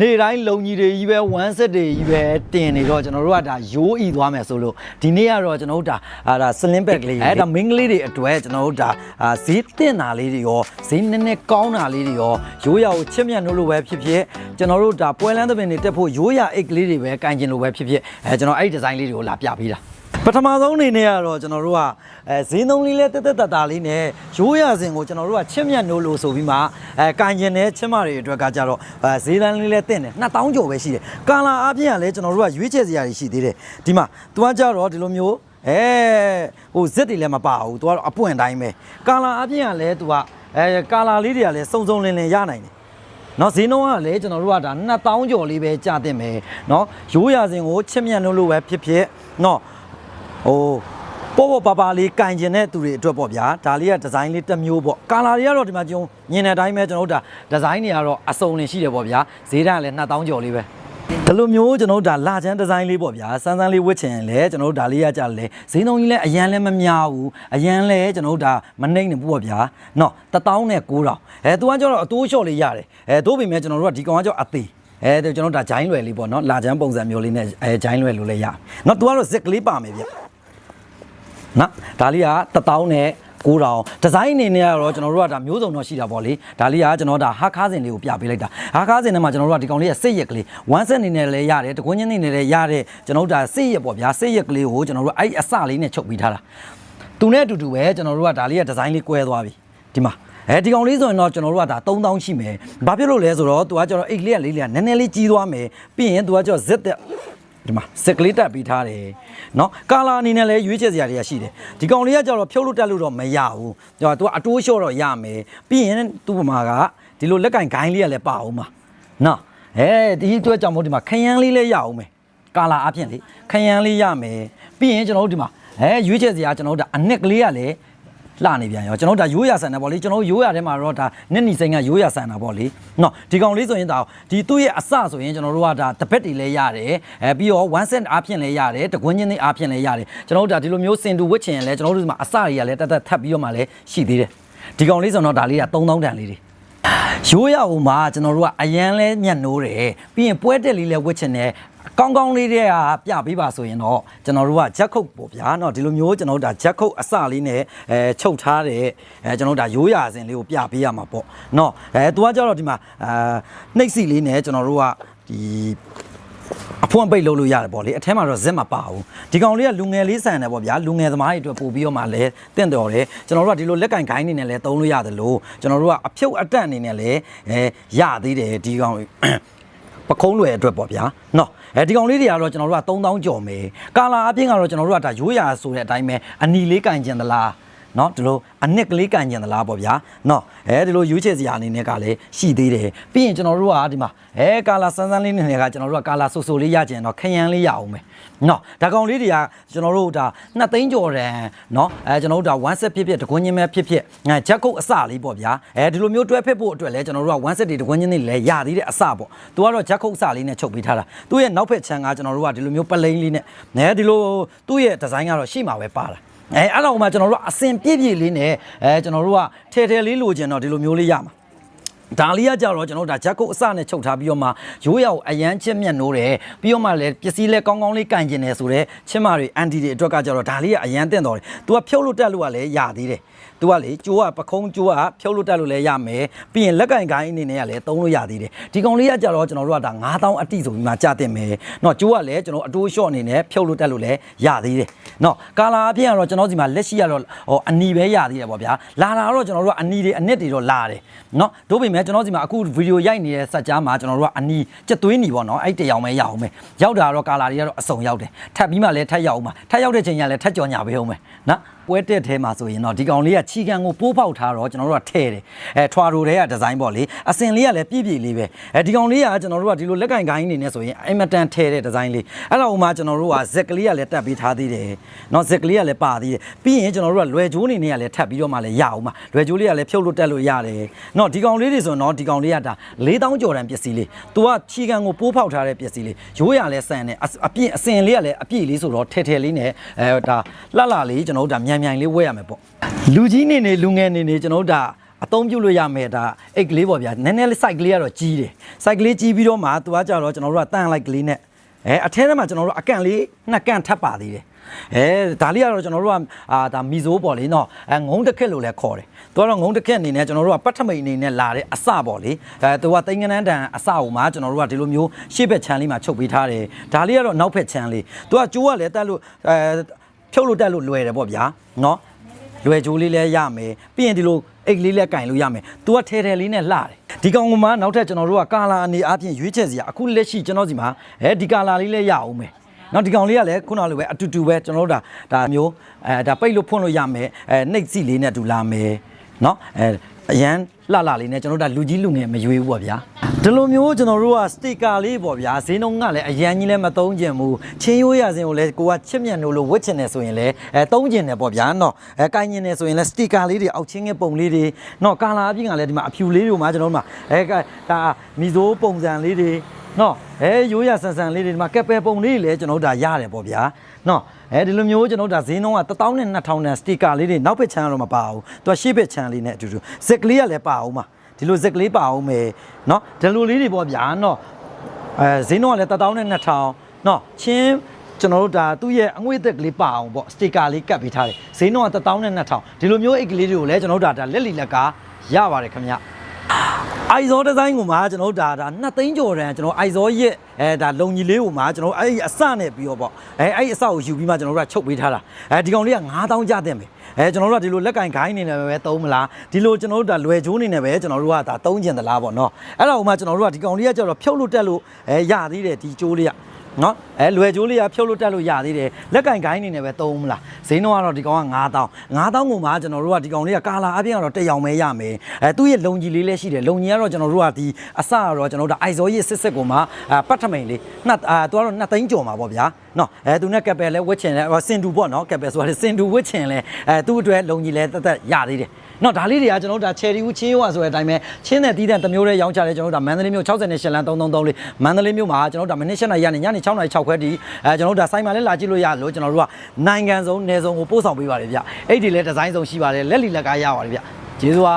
နေ့တိုင်းလုံကြီးတွေကြီးပဲဝမ်းဆက်တွေကြီးပဲတင်နေတော့ကျွန်တော်တို့ကဒါရိုးဤသွားမယ်ဆိုလို့ဒီနေ့ကတော့ကျွန်တော်တို့ဒါအာဒါစလင်းဘက်ကလေးအဲဒါမင်းကလေးတွေအတွက်ကျွန်တော်တို့ဒါအာဈေးတင်တာလေးတွေရောဈေးနည်းနည်းကောင်းတာလေးတွေရောရိုးရာကိုချစ်မြတ်နိုးလို့ပဲဖြစ်ဖြစ်ကျွန်တော်တို့ဒါပွဲလန်းသပင်တွေတက်ဖို့ရိုးရာအိတ်ကလေးတွေပဲကင်ကျင်လို့ပဲဖြစ်ဖြစ်အဲကျွန်တော်အဲ့ဒီဒီဇိုင်းလေးတွေကိုလာပြပေးတာပထမဆုံးအနေနဲ့ကတော့ကျွန်တော်တို့ကအဲဈေးနှုန်းလေးလဲတက်တက်တတာလေးနဲ့ရိုးရစဉ်ကိုကျွန်တော်တို့ကချစ်မြတ်နိုးလို့ဆိုပြီးမှအဲကန်ကျင်တဲ့ချစ်မတွေအတွက်ကကြတော့အဲဈေးတန်းလေးလဲတင့်တယ်2000ကျော်ပဲရှိတယ်ကာလာအပြင်ကလည်းကျွန်တော်တို့ကရွေးချယ်စရာတွေရှိသေးတယ်ဒီမှာသူကကြတော့ဒီလိုမျိုးအဲဟိုဇက်တွေလည်းမပါဘူးသူကတော့အပွင့်တိုင်းပဲကာလာအပြင်ကလည်းသူကအဲကာလာလေးတွေကလည်းစုံစုံလင်လင်ရနိုင်တယ်နော်ဈေးနှုန်းကလည်းကျွန်တော်တို့ကဒါ2000ကျော်လေးပဲကြာတင်မယ်နော်ရိုးရစဉ်ကိုချစ်မြတ်နိုးလို့ပဲဖြစ်ဖြစ်နော် ဟိုပေါ်ပေါ်ပါပါလေးကင်ကျင်တဲ့သူတွေအတွက်ပေါ့ဗျာဒါလေးကဒီဇိုင်းလေးတစ်မျိုးပေါ့ကာလာတွေကတော့ဒီမှာကျုံမြင်တဲ့အတိုင်းပဲကျွန်တော်တို့ဒါဒီဇိုင်းတွေကတော့အစုံလင်ရှိတယ်ပေါ့ဗျာဈေးတန်းကလည်း2000ကျော်လေးပဲဒီလိုမျိုးကျွန်တော်တို့ဒါလာချမ်းဒီဇိုင်းလေးပေါ့ဗျာစမ်းစမ်းလေးဝတ်ချင်ရင်လည်းကျွန်တော်တို့ဒါလေးရကြလဲဈေးနှုန်းကြီးလည်းအရန်လည်းမများဘူးအရန်လည်းကျွန်တော်တို့ဒါမနှိမ့်နေဘူးပေါ့ဗျာနော်1000နဲ့9000အဲသူကကျတော့အတိုးလျှော့လေးရတယ်အဲတို့ပေမဲ့ကျွန်တော်တို့ကဒီကောင်ကကျတော့အသေးအဲဒါကျွန်တော်တို့ဒါဂျိုင်းလွယ်လေးပေါ့နော်လာချမ်းပုံစံမျိုးလေးနဲ့အဲဂျိုင်းလွယ်လို့လည်းရနော်သူကတော့ဇက်ကလေးပါမယ်ဗျ နော်ဒါလေးက1000နဲ့9000ဒီဇိုင်းအနေနဲ့ကတော့ကျွန်တော်တို့ကဒါမျိုးစုံတော့ရှိတာပေါ့လေဒါလေးကကျွန်တော်ဒါဟာခါးစင်လေးကိုပြပေးလိုက်တာဟာခါးစင်ထဲမှာကျွန်တော်တို့ကဒီကောင်လေးကစိတ်ရက်ကလေးဝမ်းဆက်အနေနဲ့လည်းရတယ်တကွင်းချင်းအနေနဲ့လည်းရတဲ့ကျွန်တော်တို့ဒါစိတ်ရက်ပေါ့ဗျာစိတ်ရက်ကလေးကိုကျွန်တော်တို့အဲ့အစလေးနဲ့ချုပ်ပြီးထားတာသူနဲ့အတူတူပဲကျွန်တော်တို့ကဒါလေးကဒီဇိုင်းလေးကွဲသွားပြီဒီမှာအဲဒီကောင်လေးဆိုရင်တော့ကျွန်တော်တို့ကဒါ3000ရှိမယ်ဘာဖြစ်လို့လဲဆိုတော့သူကကျွန်တော်အိတ်လေးကလေးလေးကနည်းနည်းလေးကြီးသွားမယ်ပြီးရင်သူကကျွန်တော်ဇက်တဲ့ ဒီမှာစက်ကလေးတက်ပြီးထားတယ်เนาะကာလာအနေနဲ့လည်းရွေးချယ်စရာတွေကရှိတယ်ဒီကောင်လေးကကြတော့ဖြုတ်လို့တက်လို့တော့မရဘူးဟိုသူကအတိုးလျှော့တော့ရမယ်ပြီးရင်သူ့ပမာကဒီလိုလက်ကင်ဂိုင်းလေးကလည်းပါအောင်ပါနော်အဲဒီအတွက်ကြောင့်မို့ဒီမှာခရမ်းလေးလည်းရအောင်မယ်ကာလာအပြင်လေခရမ်းလေးရမယ်ပြီးရင်ကျွန်တော်တို့ဒီမှာအဲရွေးချယ်စရာကျွန်တော်တို့ဒါအနက်ကလေးကလည်း လှနေပြန်ရောကျွန်တော်တို့ဒါရိုးရဆန်တာပေါ့လေကျွန်တော်တို့ရိုးရထဲမှာတော့ဒါနှစ်နီစိန်ကရိုးရဆန်တာပေါ့လေနော်ဒီကောင်လေးဆိုရင်ဒါဒီသူ့ရဲ့အစဆိုရင်ကျွန်တော်တို့ကဒါတပက်တွေလည်းရတယ်အဲပြီးတော့1 cent အားဖြင့်လည်းရတယ်တကွင်းချင်းတွေအားဖြင့်လည်းရတယ်ကျွန်တော်တို့ဒါဒီလိုမျိုးစင်တူဝစ်ချင်ရင်လည်းကျွန်တော်တို့ဒီမှာအစတွေကလည်းတက်တက်ထပ်ပြီးတော့မှလည်းရှိသေးတယ်ဒီကောင်လေးဆိုတော့ဒါလေးက3000တန်လေးတွေရိုးရအောင်မှာကျွန်တော်တို့ကအရန်လဲညံ့နိုးတယ်ပြီးရင်ပွဲတက်လေးလဲဝတ်ချင်တယ် ကောင်းကောင်းလေးတွေကပြပေးပါဆိုရင်တော့ကျွန်တော်တို့ကဂျက်ခုတ်ပေါ့ဗျာเนาะဒီလိုမျိုးကျွန်တော်တို့ဒါဂျက်ခုတ်အစလေးနဲ့အဲချုပ်ထားတဲ့အဲကျွန်တော်တို့ဒါရိုးရာစင်လေးကိုပြပေးရမှာပေါ့เนาะအဲသူကကြတော့ဒီမှာအာနှိပ်စီလေးနဲ့ကျွန်တော်တို့ကဒီ အဖွင့်ပိတ်လုပ်လို့ရတယ်ပေါ့လေအထဲမှာတော့ဇက်မပါဘူးဒီကောင်လေးကလူငယ်လေးဆန်တယ်ပေါ့ဗျာလူငယ်သမားတွေအတွက်ပို့ပြီးတော့မှလည်းတင့်တော်တယ်ကျွန်တော်တို့ကဒီလိုလက်ကင်ခိုင်းနေနဲ့လည်းသုံးလို့ရတယ်လို့ကျွန်တော်တို့ကအဖြုတ်အတက်အနေနဲ့လည်းအဲရသေးတယ်ဒီကောင် ပခုံးလွယ်အတွက်ပေါ့ဗျာနော်အဲဒီကောင်လေးတွေကတော့ကျွန်တော်တို့က3000ကျော်မယ်ကာလာအပြင်ကတော့ကျွန်တော်တို့ကဒါရိုးရာဆိုတဲ့အတိုင်းပဲအနီလေးကင်ကျင်သလား နော်ဒီလိုအနစ်ကလေးကန်ကျင်သလားပေါ့ဗျာနော်အဲဒီလိုရွေးချယ်စရာအနေနဲ့ကလည်းရှိသေးတယ်ပြီးရင်ကျွန်တော်တို့ကဒီမှာအဲကာလာစန်းစန်းလေးနဲ့ကကျွန်တော်တို့ကကာလာဆူဆူလေးရကျင်တော့ခရမ်းလေးရအောင်မယ်နော်ဒါကောင်လေးတွေကကျွန်တော်တို့ဒါ2သိန်းကျော်တန်နော်အဲကျွန်တော်တို့ဒါ1 set ဖြစ်ဖြစ်တကွင်းချင်းပဲဖြစ်ဖြစ်ငါချက်ကုတ်အစလေးပေါ့ဗျာအဲဒီလိုမျိုးတွဲဖက်ဖို့အတွက်လည်းကျွန်တော်တို့က1 set တွေတကွင်းချင်းတွေလည်းရသေးတဲ့အစပေါ့သူကတော့ချက်ကုတ်အစလေးနဲ့ချုပ်ပေးထားတာသူ့ရဲ့နောက်ဖက်ချမ်းကကျွန်တော်တို့ကဒီလိုမျိုးပလိန်လေးနဲ့နဲဒီလိုသူ့ရဲ့ဒီဇိုင်းကတော့ရှိမှာပဲပါလာ အဲအဲ့တော့မှကျွန်တော်တို့ကအစင်ပြည့်ပြည့်လေးနဲ့အဲကျွန်တော်တို့ကထဲထဲလေးလိုချင်တော့ဒီလိုမျိုးလေးရမှာဒါလေးကကြတော့ကျွန်တော်တို့ဒါဂျက်ကုတ်အစနဲ့ချုပ်ထားပြီးတော့မှရိုးရောက်အရန်ချစ်မြတ်နိုးတယ်ပြီးတော့မှလည်းပစ္စည်းလဲကောင်းကောင်းလေးကင်ကျင်တယ်ဆိုတော့ချစ်မတွေအန်တီတွေအတွက်ကကြတော့ဒါလေးကအရန်တင့်တော်တယ်။ तू ကဖြုတ်လို့တက်လို့ကလည်းရသေးတယ်။ तू ကလေကျိုးကပခုံးကျိုးကဖြုတ်လို့တက်လို့လည်းရမယ်။ပြီးရင်လက်ကင်ကိုင်းအနေနဲ့ကလည်းသုံးလို့ရသေးတယ်။ဒီကောင်လေးကကြတော့ကျွန်တော်တို့ကဒါ9000အတိဆိုပြီးမှကြာတင်မယ်။နော်ကျိုးကလည်းကျွန်တော်အတိုးလျှော့အနေနဲ့ဖြုတ်လို့တက်လို့လည်းရသေးတယ်။နော်ကာလာအပြင်ကတော့ကျွန်တော်စီမှာလက်ရှိကတော့ဟောအနီပဲရသေးတယ်ပေါ့ဗျာ။လာတာတော့ကျွန်တော်တို့ကအနီတွေအနစ်တွေတော့လာတယ်။နော်တို့ပေမဲ့ကျွန်တော်စီမှာအခုဗီဒီယိုရိုက်နေတဲ့စက်ကြားမှာကျွန်တော်တို့ကအနီကြက်သွေးနီပေါ့နော်အဲ့တရောင်ပဲရအောင်ပဲ။ရောက်တာတော့ကာလာတွေကတော့အစုံရောက်တယ်။ထပ်ပြီးမှလည်းထပ်ရောက်အောင်ပါ။ထပ်ရောက်တဲ့ချိန်ကျရင်လည်းထပ်ကြော်ညာပေးအောင်မယ်နော်။ ပွဲတက်ထဲမှာဆိုရင်တော့ဒီကောင်လေးကခြေကံကိုပိုးပေါက်ထားတော့ကျွန်တော်တို့ကထဲတယ်အဲထွာရိုတဲ့ကဒီဇိုင်းပေါ့လေအစင်လေးကလည်းပြည့်ပြည့်လေးပဲအဲဒီကောင်လေးကကျွန်တော်တို့ကဒီလိုလက်ကင်ကိုင်းနေနဲ့ဆိုရင်အင်မတန်ထဲတဲ့ဒီဇိုင်းလေးအဲ့တော့ဥမာကျွန်တော်တို့ကဇက်ကလေးကလည်းတက်ပေးထားသေးတယ်နော်ဇက်ကလေးကလည်းပါသေးတယ်ပြီးရင်ကျွန်တော်တို့ကလွယ်ကြိုးနေနဲ့ကလည်းထပ်ပြီးတော့မှလည်းရအောင်ပါလွယ်ကြိုးလေးကလည်းဖြုတ်လို့တက်လို့ရတယ်နော်ဒီကောင်လေးတွေဆိုတော့ဒီကောင်လေးကဒါ4000ကျော်တန်ပစ္စည်းလေးသူကခြေကံကိုပိုးပေါက်ထားတဲ့ပစ္စည်းလေးရိုးရလည်းဆန်တယ်အပြင်အစင်လေးကလည်းအပြည့်လေးဆိုတော့ထဲထဲလေးနဲ့အဲဒါလှလှလေးကျွန်တော်တို့ဒါမြန်မြန်လေးဝဲရမယ်ပေါ့လူကြီးနေနေလူငယ်နေနေကျွန်တော်တို့ဒါအသုံးပြုလို့ရမယ်ဒါအိတ်ကလေးပေါ့ဗျာနည်းနည်းလေး site ကလေးကတော့ကြီးတယ် site ကလေးကြီးပြီးတော့မှသူကကြတော့ကျွန်တော်တို့ကတန်လိုက်ကလေးနဲ့အဲအထဲထဲမှာကျွန်တော်တို့အကန့်လေးနှစ်ကန့်ထပ်ပါသေးတယ်အဲဒါလေးကတော့ကျွန်တော်တို့ကအာဒါမီဇိုးပေါ့လေနော်အဲငုံတစ်ခက်လို့လည်းခေါ်တယ်သူကတော့ငုံတစ်ခက်အနေနဲ့ကျွန်တော်တို့ကပတ်ထမိတ်အနေနဲ့လာတဲ့အစပေါ့လေအဲသူကတိန်ကနန်းတန်အစကိုမှကျွန်တော်တို့ကဒီလိုမျိုးရှေ့ဘက်ချမ်းလေးမှာချုပ်ပေးထားတယ်ဒါလေးကတော့နောက်ဘက်ချမ်းလေးသူကကျိုးကလည်းတက်လို့အဲ ဖြုတ်လို့တက်လို့လွယ်တယ်ပေါ့ဗျာနော်လွယ်ကြိုးလေးလည်းရမယ်ပြီးရင်ဒီလိုအိတ်လေးလည်းကင်လို့ရမယ်။ तू ကထဲထဲလေးနဲ့လှတယ်။ဒီကောင်ကမှနောက်ထပ်ကျွန်တော်တို့ကကာလာအနေအချင်းရွေးချယ်စရာအခုလက်ရှိကျွန်တော်စီမှာအဲဒီကာလာလေးလည်းရအောင်မယ်။နောက်ဒီကောင်လေးကလည်းခုနလိုပဲအတူတူပဲကျွန်တော်တို့ဒါဒါမျိုးအဲဒါပိတ်လို့ဖွင့်လို့ရမယ်။အဲနှိတ်စီလေးနဲ့အတူလာမယ်။နော်အဲ အရန်လှလှလေးနဲ့ကျွန်တော်တို့ဒါလူကြီးလူငယ်မရွေးဘူးပေါ့ဗျာဒီလိုမျိုးကျွန်တော်တို့ကစတစ်ကာလေးပေါ့ဗျာဈေးနှုန်းကလည်းအရန်ကြီးလည်းမသုံးကျင်ဘူးချင်းရိုးရစဉ်ကိုလည်းကိုကချစ်မြတ်လို့လို့ဝတ်ချင်တယ်ဆိုရင်လည်းအဲသုံးကျင်တယ်ပေါ့ဗျာနော်အဲကိုင်းကျင်တယ်ဆိုရင်လည်းစတစ်ကာလေးတွေအောက်ချင်းငယ်ပုံလေးတွေနော်ကာလာအပြင်ကလည်းဒီမှာအဖြူလေးတွေမှာကျွန်တော်တို့မှာအဲကဒါမီဇိုးပုံစံလေးတွေနော်အဲရိုးရဆန်ဆန်လေးတွေဒီမှာကက်ပယ်ပုံလေးတွေလည်းကျွန်တော်တို့ဒါရတယ်ပေါ့ဗျာ နော်အဲဒီလိုမျိုးကျွန်တော်တို့ဒါဈေးနှုန်းက1000နဲ့2000နဲ့စတီကာလေးတွေနောက်ဖက်ချမ်းတော့မပါဘူးသူကရှေ့ဖက်ချမ်းလေးနဲ့အတူတူဇက်ကလေးကလည်းပါအောင်ပါဒီလိုဇက်ကလေးပါအောင်မယ်နော်ဒီလိုလေးတွေပေါ့ဗျာနော်အဲဈေးနှုန်းကလည်း1000နဲ့2000နော်ချင်းကျွန်တော်တို့ဒါသူ့ရဲ့အငွေ့သက်ကလေးပါအောင်ပေါ့စတီကာလေးကတ်ပေးထားတယ်ဈေးနှုန်းက1000နဲ့2000ဒီလိုမျိုးအိတ်ကလေးတွေကိုလည်းကျွန်တော်တို့ဒါလက်လီလက်ကရပါတယ်ခင်ဗျာ အိုင်ဇောဒီဇိုင်းကိုမှကျွန်တော်တို့ဒါဒါ2သိန်းကျော်တန်ကျွန်တော်အိုင်ဇောရဲ့အဲဒါလုံကြီးလေးကိုမှကျွန်တော်အဲ့ဒီအစနဲ့ပြီးတော့ပေါ့အဲအဲ့ဒီအစကိုယူပြီးမှကျွန်တော်တို့ကချုပ်ပေးထားတာအဲဒီကောင်လေးက9000ကျတဲ့မယ်အဲကျွန်တော်တို့ကဒီလိုလက်ကင်ခိုင်းနေနေပဲသုံးမလားဒီလိုကျွန်တော်တို့ဒါလွယ်ချိုးနေနေပဲကျွန်တော်တို့ကဒါသုံးကျင်သလားပေါ့နော်အဲ့ဒါကိုမှကျွန်တော်တို့ကဒီကောင်လေးကကျတော့ဖြုတ်လို့တက်လို့အဲရသေးတယ်ဒီကျိုးလေးက နော်အဲလွယ်ကျိုးလေးကဖြုတ်လို့တက်လို့ရသေးတယ်လက်ကင်ကိုင်းနေနေပဲသုံးမလားဈေးနှုန်းကတော့ဒီကောင်က9000 9000ကိုမှကျွန်တော်တို့ကဒီကောင်လေးကကာလာအပြင်ကတော့တက်ရောင်ပဲရမယ်အဲသူ့ရဲ့လုံကြီးလေးလည်းရှိတယ်လုံကြီးကတော့ကျွန်တော်တို့ကဒီအစကတော့ကျွန်တော်တို့အိုက်ဇောရဲ့စစ်စစ်ကိုမှအာပတ်ထမိန်လေးနှစ်အာသူကတော့နှစ်သိန်းကျော်မှာပေါ့ဗျာနော်အဲသူနဲ့ကပ်ပယ်လဲဝစ်ချင်လဲစင်တူပေါ့နော်ကပ်ပယ်ဆိုတာစင်တူဝစ်ချင်လဲအဲသူ့အတွက်လုံကြီးလဲတက်တက်ရသေးတယ် နော်ဒါလေးတွေကကျွန်တော်တို့ဒါချယ်ရီဦးချင်းရွာဆိုတဲ့အတိုင်းပဲချင်းတဲ့တီးတဲ့တစ်မျိုးတည်းရောင်းချတယ်ကျွန်တော်တို့ဒါမန္တလေးမြို့68လမ်း3334လေးမန္တလေးမြို့မှာကျွန်တော်တို့ဒါမနေ့7နာရီကနေညနေ6နာရီ6ခွဲတီအဲကျွန်တော်တို့ဒါစိုင်းမှာလည်းလာကြည့်လို့ရလို့ကျွန်တော်တို့ကနိုင်ငံစုံနယ်စုံကိုပို့ဆောင်ပေးပါတယ်ဗျအဲ့ဒီလဲဒီဇိုင်းစုံရှိပါတယ်လက်လီလက်ကားရပါတယ်ဗျကျေးဇူးပါ